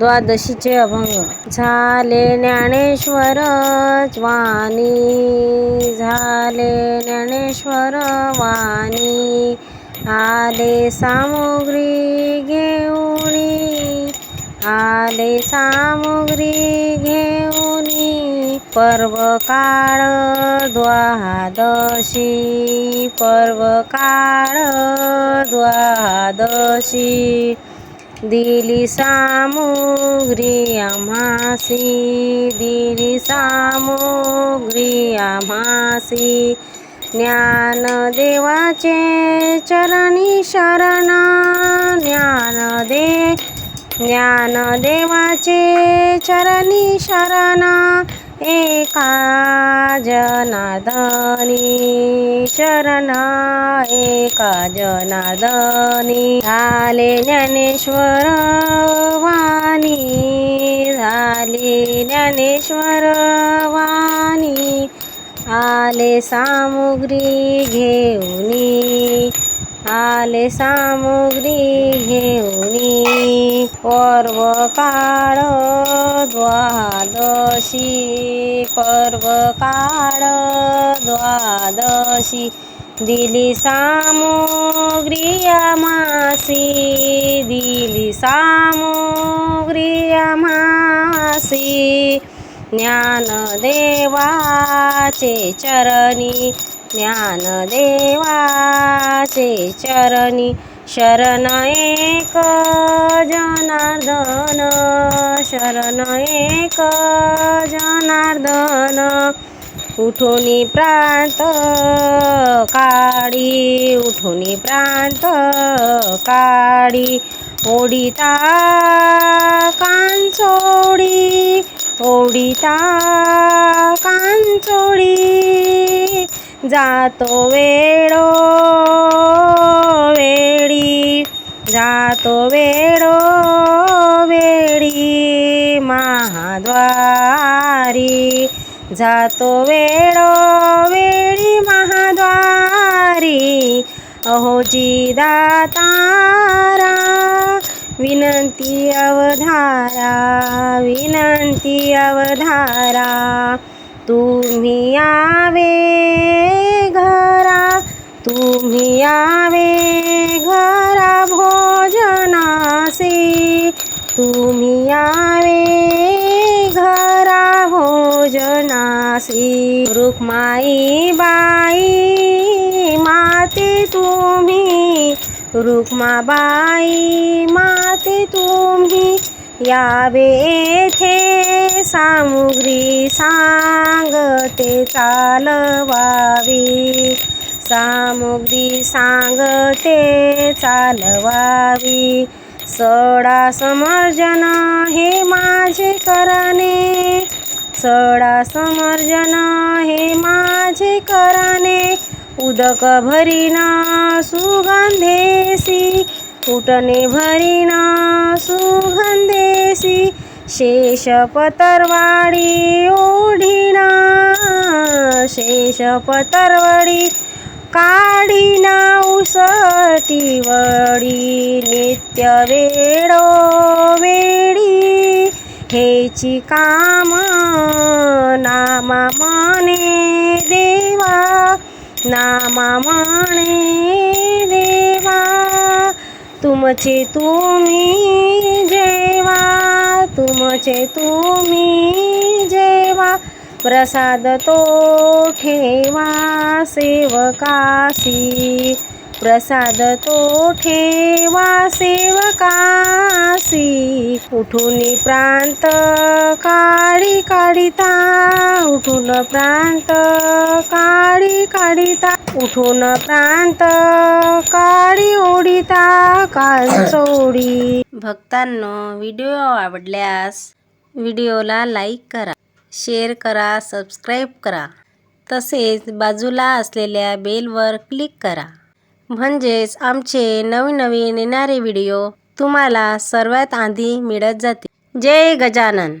द्वादशीचे अभंग. झाले ज्ञानेश्वर वाणी. झाले ज्ञानेश्वर वाणी. आले सामुग्री घेऊनी. आले सामुग्री घेऊनी. पर्व काळ द्वादशी. पर्व काळ द्वादशी. दिली सामुग्री आम्हासी दिली सामुग्री आम्हासी. ज्ञानदेवाचे चरणी शरण ज्ञानदे ज्ञानदेवाचे चरणी शरण. एका जनार्दनी शरणा एका जनार्दनी झाले ज्ञानेश्वर वाणी झाले ज्ञानेश्वर वाणी आले सामुग्री घेऊनी आले सामुग्री घेऊनी पर्व काळ द्वादशी पर्व काळ द्वादशी दिली सामुग्री आमासी दिली सामुग्री आमासी ज्ञानदेवाचे चरणी ज्ञानदेवाचे चरणी शरण एक जनार्दन शरण एक जनार्दन. उठोनी प्रांत काळी उठोनी प्रांत काळी ओडिता कांचोडी ओडिता कांचोडी जातो वेळो वेळी. जातो वेळो वेळी. महाद्वारी. जातो वेळो वेळी महाद्वारी. अहोजी दातारा विनंती अवधारा विनंती अवधारा. तुम्ही यावे घरा तुम्ही यावे घरा भोजनासी. तुम्ही यावे घरा भोजनासी. रुक्माई बाई माते तुम्ही. रुक्माबाई माते तुम्ही. यावे येथे सामुग्री सांगते चालवावी. सामुग्री सांगते चालवावी. सडा समर्जन हे माझे करणे. सडा समर्जन हे माझे करणे. उदक भरीना सुगंधेसी કૂટને ભરીના સુગંધેસી શેષ પતરવાળી ઓઢીના, શેષ પતરવળી કાઢીના ઉસટી વળી નિત્ય વેડો વેડી હેચી કામ નામા મને દેવા, નામા મણે तुमचे तुम्ही जेवा तुमचे तुम्ही जेवा प्रसाद तो ठेवा सेवकासी. प्रसाद तो ठेवा सेवकासी. उठून प्रांत काळी काढिता उठून प्रांत काळी काढिता. उठून प्रांत काळी ओढिता कांचोडी भक्तांनो व्हिडिओ आवडल्यास व्हिडिओला लाईक करा शेअर करा सबस्क्राईब करा. तसेच बाजूला असलेल्या बेलवर क्लिक करा. म्हणजेच आमचे नवीन नवीन येणारे व्हिडिओ तुम्हाला सर्वात आधी मिळत जातील. जय गजानन.